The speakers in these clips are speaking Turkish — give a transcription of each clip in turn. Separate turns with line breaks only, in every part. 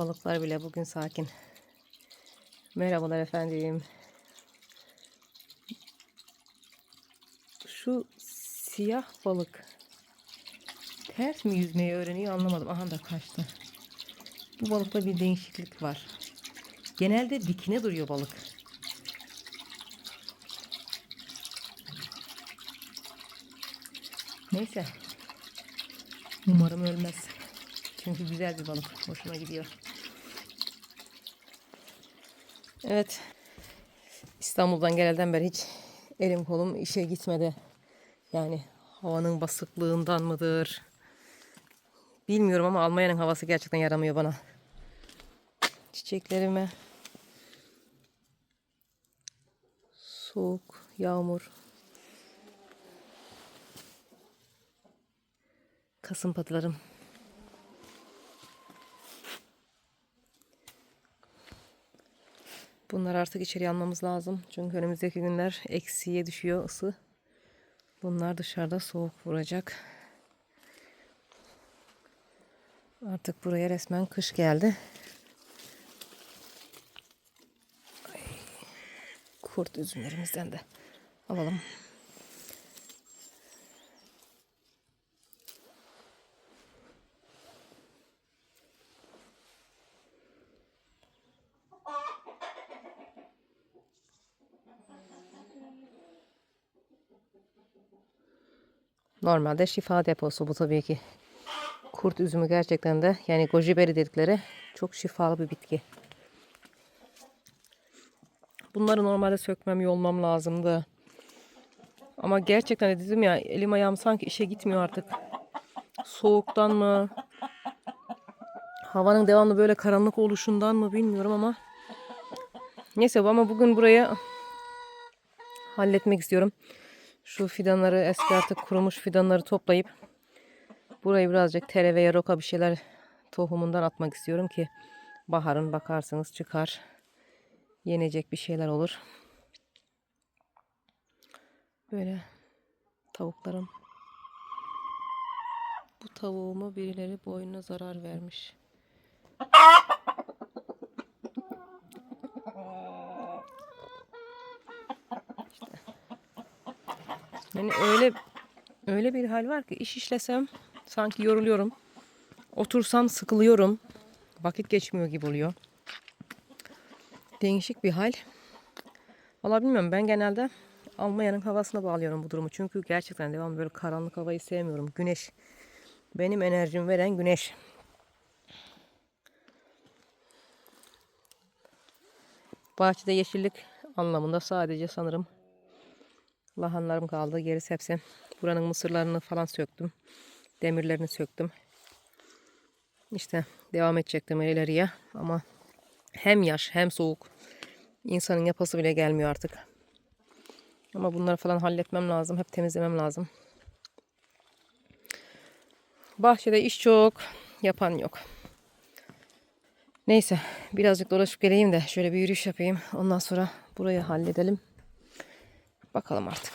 Balıklar bile bugün sakin. Merhabalar efendim. Şu siyah balık ters mi yüzmeyi öğreniyor anlamadım. Aha da kaçtı. Bu balıkta bir değişiklik var. Genelde dikine duruyor balık. Neyse. Umarım ölmez. Çünkü güzel bir balık. Hoşuma gidiyor. Evet. İstanbul'dan gelenden beri hiç elim kolum işe gitmedi. Yani havanın basıklığından mıdır? Bilmiyorum ama Almanya'nın havası gerçekten yaramıyor bana. Çiçeklerime soğuk, yağmur, kasım patlarım. Bunları artık içeri almamız lazım. Çünkü önümüzdeki günler eksiye düşüyor ısı. Bunlar dışarıda soğuk vuracak. Artık buraya resmen kış geldi. Kurt üzümlerimizden de alalım. Normalde şifa deposu bu tabii ki. Kurt üzümü gerçekten de yani goji berry dedikleri çok şifalı bir bitki. Bunları normalde sökmem, yolmam lazımdı. Ama gerçekten de dedim ya elim ayağım sanki işe gitmiyor artık. Soğuktan mı? Havanın devamlı böyle karanlık oluşundan mı bilmiyorum ama. Neyse ama bugün buraya halletmek istiyorum. Şu fidanları eski artık kurumuş fidanları toplayıp burayı birazcık tere veya roka bir şeyler tohumundan atmak istiyorum ki baharın bakarsınız çıkar. Yenecek bir şeyler olur. Böyle tavuklarım. Bu tavuğumu birileri boynuna zarar vermiş. Yani öyle öyle bir hal var ki iş işlesem sanki yoruluyorum. Otursam sıkılıyorum. Vakit geçmiyor gibi oluyor. Değişik bir hal. Valla bilmiyorum ben genelde Almanya'nın havasına bağlıyorum bu durumu. Çünkü gerçekten devam böyle karanlık havayı sevmiyorum. Güneş. Benim enerjimi veren güneş. Bahçede yeşillik anlamında sadece sanırım lahanlarım kaldı. Gerisi hepsi. Buranın mısırlarını falan söktüm. Demirlerini söktüm. İşte devam edecektim ileriye ama hem yaş hem soğuk. İnsanın yapası bile gelmiyor artık. Ama bunları falan halletmem lazım. Hep temizlemem lazım. Bahçede iş çok. Yapan yok. Neyse birazcık dolaşıp geleyim de şöyle bir yürüyüş yapayım. Ondan sonra burayı halledelim. Bakalım artık.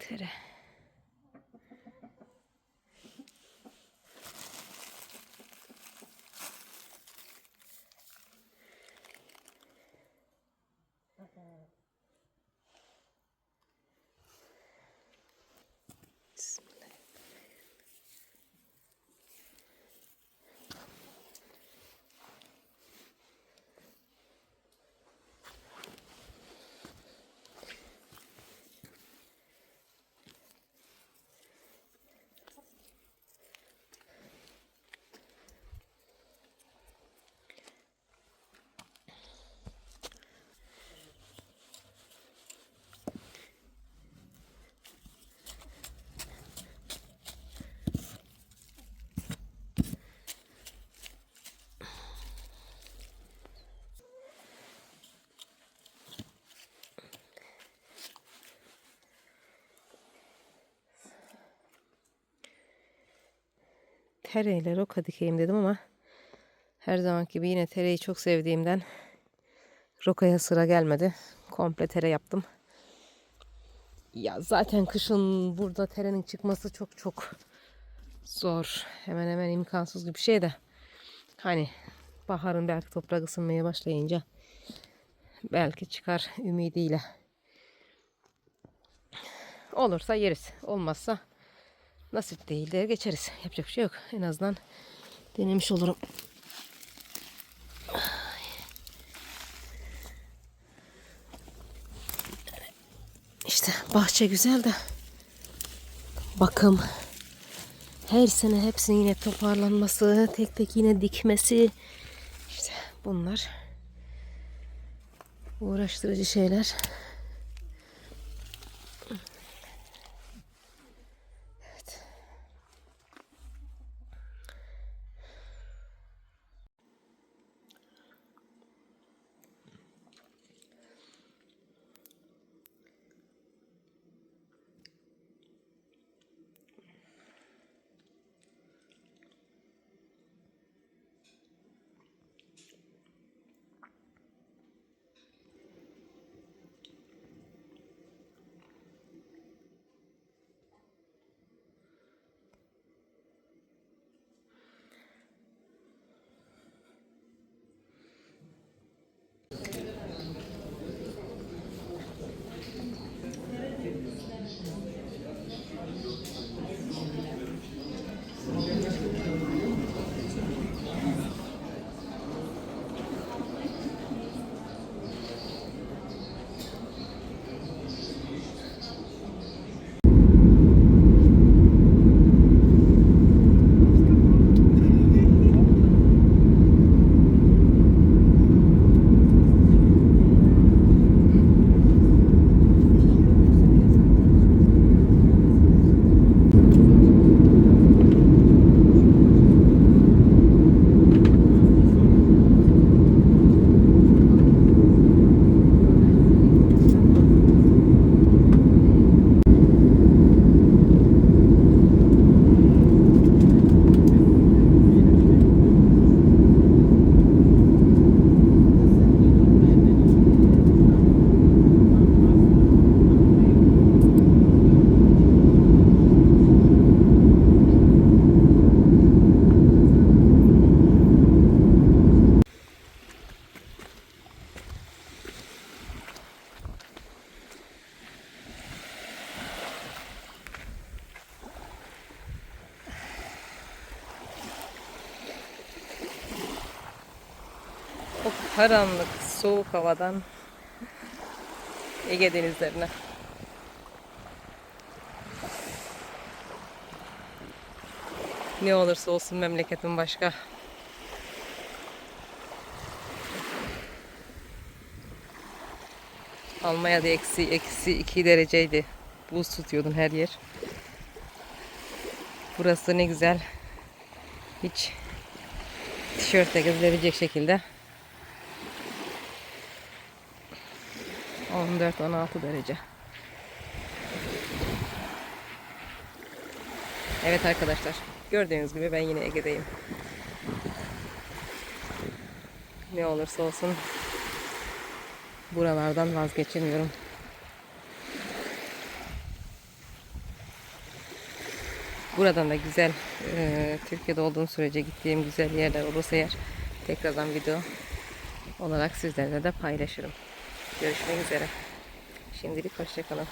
karaktere. Tereyle roka dikeyim dedim ama her zaman gibi yine tereyi çok sevdiğimden rokaya sıra gelmedi. Komple tere yaptım. Ya zaten kışın burada terenin çıkması çok çok zor. Hemen hemen imkansız gibi bir şey de. Hani baharın belki toprak ısınmaya başlayınca belki çıkar ümidiyle. Olursa yeriz. Olmazsa nasip değil der geçeriz. Yapacak bir şey yok. En azından denemiş olurum. İşte bahçe güzel de bakım her sene hepsinin yine toparlanması, tek tek yine dikmesi işte bunlar uğraştırıcı şeyler. Karanlık, soğuk havadan Ege denizlerine. Ne olursa olsun memleketin başka. Almanya'da eksi, eksi 2 dereceydi. Buz tutuyordun her yer. Burası ne güzel. Hiç tişörtle gezilebilecek şekilde 14-16 derece. Evet arkadaşlar. Gördüğünüz gibi ben yine Ege'deyim. Ne olursa olsun buralardan vazgeçemiyorum. buradan da güzel e, Türkiye'de olduğum sürece gittiğim güzel yerler olursa eğer tekrardan video olarak sizlerle de paylaşırım. Görüşmek üzere. Şimdilik hoşçakalın.